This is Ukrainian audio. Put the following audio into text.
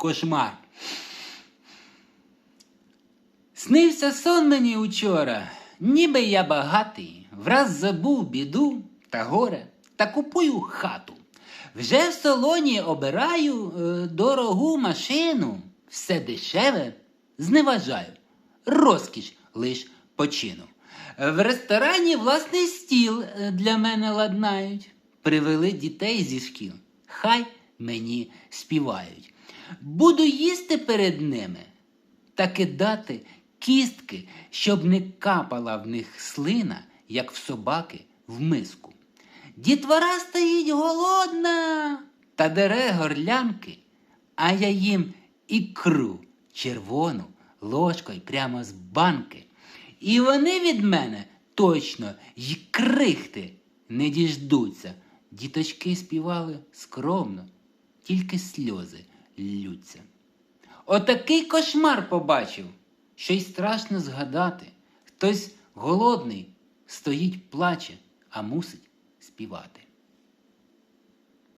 кошмар. Снився сон мені учора, ніби я багатий, враз забув біду та горе та купую хату. Вже в салоні обираю е, дорогу машину, все дешеве зневажаю, розкіш лиш почину. В ресторані власний стіл е, для мене ладнають, привели дітей зі шкіл, хай мені співають. Буду їсти перед ними та кидати кістки, щоб не капала в них слина, як в собаки в миску. Дітвора стоїть голодна та дере горлянки, а я їм ікру червону ложкою прямо з банки. І вони від мене точно й крихти не діждуться. Діточки співали скромно, тільки сльози ллються. Отакий кошмар побачив, що й страшно згадати. Хтось голодний стоїть, плаче, а мусить співати.